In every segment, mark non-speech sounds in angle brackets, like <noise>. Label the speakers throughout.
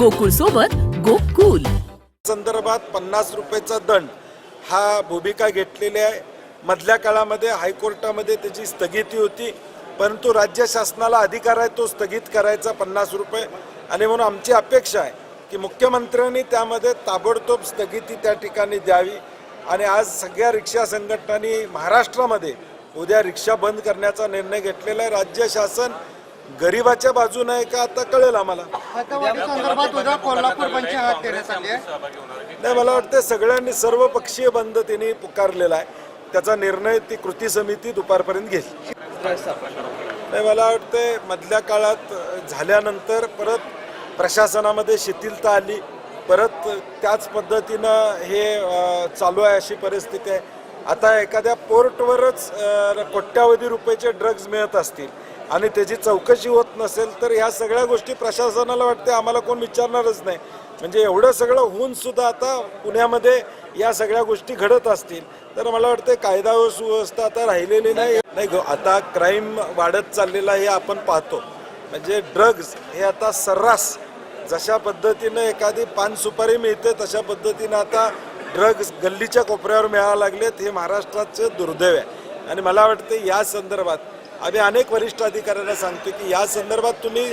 Speaker 1: गोकुळ सोबत गोकुल.
Speaker 2: संदर्भात पन्नास रुपयेचा दंड हा भूमिका घेतलेली आहे. मधल्या काळामध्ये हायकोर्टामध्ये त्याची स्थगिती होती परंतु राज्य शासनाला अधिकार आहे तो स्थगित करायचा पन्नास रुपये. आणि म्हणून आमची अपेक्षा आहे की मुख्यमंत्र्यांनी त्यामध्ये ताबडतोब स्थगिती त्या ठिकाणी द्यावी. आणि आज सगळ्या रिक्षा संघटनांनी महाराष्ट्रामध्ये उद्या रिक्षा बंद करण्याचा निर्णय घेतलेला आहे. राज्य शासन गरिबाच्या बाजूने आहे का? आता कळेल आम्हाला. नाही मला वाटतं सगळ्यांनी सर्वपक्षीय बंद त्यांनी पुकारलेला आहे. त्याचा निर्णय ती कृती समिती दुपारपर्यंत घेईल. नाही मला वाटतं मधल्या काळात झाल्यानंतर परत प्रशासनामध्ये शिथिलता आली. परत त्याच पद्धतीनं हे चालू आहे अशी परिस्थिती आहे. आता एखाद्या पोर्टवरच कोट्यावधी रुपयाचे ड्रग्ज मिळत असतील. आणि त्याची चौकशी होत नसेल तर ह्या सगळ्या गोष्टी प्रशासनाला वाटते आम्हाला कोण विचारणारच नाही. म्हणजे एवढं सगळं होऊन सुद्धा आता पुण्यामध्ये या सगळ्या गोष्टी घडत असतील. तर मला वाटतं कायदा व सुव्यवस्था आता राहिलेली नाही. नाही आता क्राईम वाढत चाललेला हे आपण पाहतो. म्हणजे ड्रग्ज हे आता सर्रास जशा पद्धतीनं एखादी पान सुपारी मिळते तशा पद्धतीनं आता ड्रग्ज गल्लीच्या कोपऱ्यावर मिळायला लागलेत हे महाराष्ट्राचं दुर्दैव आहे. आणि मला वाटतं या संदर्भात आम्ही अनेक वरिष्ठ अधिकाऱ्यांना सांगतो की या संदर्भात तुम्ही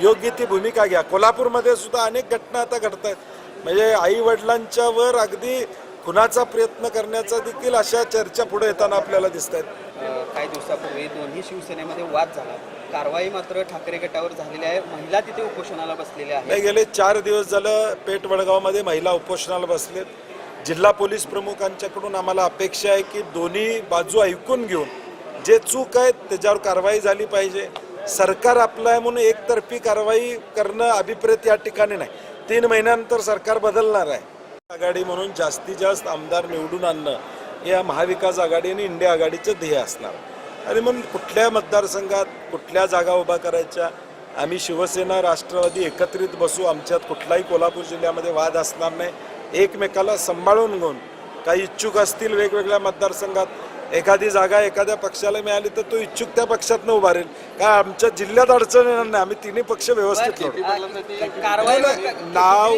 Speaker 2: योग्य ती भूमिका घ्या. कोल्हापूरमध्ये सुद्धा अनेक घटना आता घडत आहेत म्हणजे आई वडिलांच्या वर अगदी खुनाचा प्रयत्न करण्याचा देखील अशा चर्चा पुढे येताना आपल्याला दिसत आहेत
Speaker 3: काही दिवसापूर्वी दोन्ही शिवसेनेमध्ये वाद झाला. कारवाई मात्र ठाकरे गटावर झालेली आहे. महिला तिथे उपोषणाला बसलेल्या
Speaker 2: नाही
Speaker 3: आहेत
Speaker 2: गेले चार दिवस झालं पेठ वडगावमध्ये महिला उपोषणाला बसलेत. जिल्हा पोलीस प्रमुखांच्याकडून आम्हाला अपेक्षा आहे की दोन्ही बाजू ऐकून घेऊन जे चूक आहेत त्याच्यावर कारवाई झाली पाहिजे. सरकार आपलं आहे म्हणून एकतर्फी कारवाई करणं अभिप्रेत या ठिकाणी नाही. तीन महिन्यानंतर सरकार बदलणार आहे. आघाडी म्हणून जास्तीत जास्त आमदार निवडून आणणं हे या महाविकास आघाडी आणि इंडिया आघाडीचं ध्येय असणार. आणि म्हणून कुठल्या मतदारसंघात कुठल्या जागा उभा करायच्या आम्ही शिवसेना राष्ट्रवादी एकत्रित बसू आमच्यात कुठलाही कोल्हापूर जिल्ह्यामध्ये वाद असणार नाही. एकमेकाला सांभाळून घेऊन काही इच्छुक असतील वेगवेगळ्या मतदारसंघात एखादी जागा एखाद्या पक्षाला मिळाली तर तो इच्छुक त्या पक्षातनं उभारेल काय आमच्या जिल्ह्यात अडचण येणार नाही. आम्ही तिन्ही पक्ष व्यवस्थित लढू.
Speaker 3: कारवाई
Speaker 2: नाव-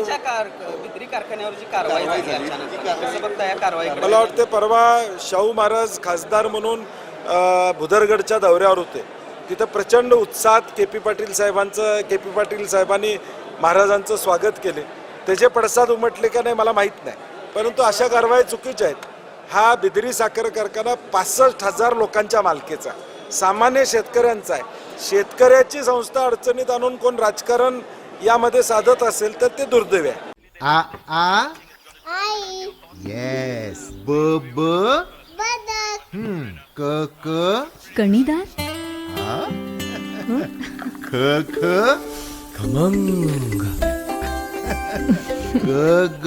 Speaker 3: विक्री कारखान्यावर जी कारवाई झाली अचानक. कसं बघता या कारवाईकडे
Speaker 2: मला वाटते परवा शाहू महाराज खासदार म्हणून अ, भुदरगडच्या दौऱ्यावर होते. तिथं प्रचंड उत्साहात के पी पाटील साहेबांचं के पी पाटील साहेबांनी महाराजांचं स्वागत केले. त्याचे पडसाद उमटले का नाही मला माहीत नाही. परंतु अशा कारवाई चुकीच्या आहेत. हा बिदरी साखर कारखाना पासष्ट हजार लोकांच्या मालकीचा. सामान्य शेतकऱ्यांचा आहे. शेतकऱ्याची संस्था अडचणीत आणून कोण राजकारण यामध्ये साधत असेल तर ते दुर्दैव आहे.
Speaker 4: आ आ?
Speaker 5: आई.
Speaker 4: येस ब ब?
Speaker 5: बदक.
Speaker 4: हम्म. क क?
Speaker 6: कणीदार? <laughs>
Speaker 4: ख ख?
Speaker 1: खमंग.
Speaker 4: ग ग?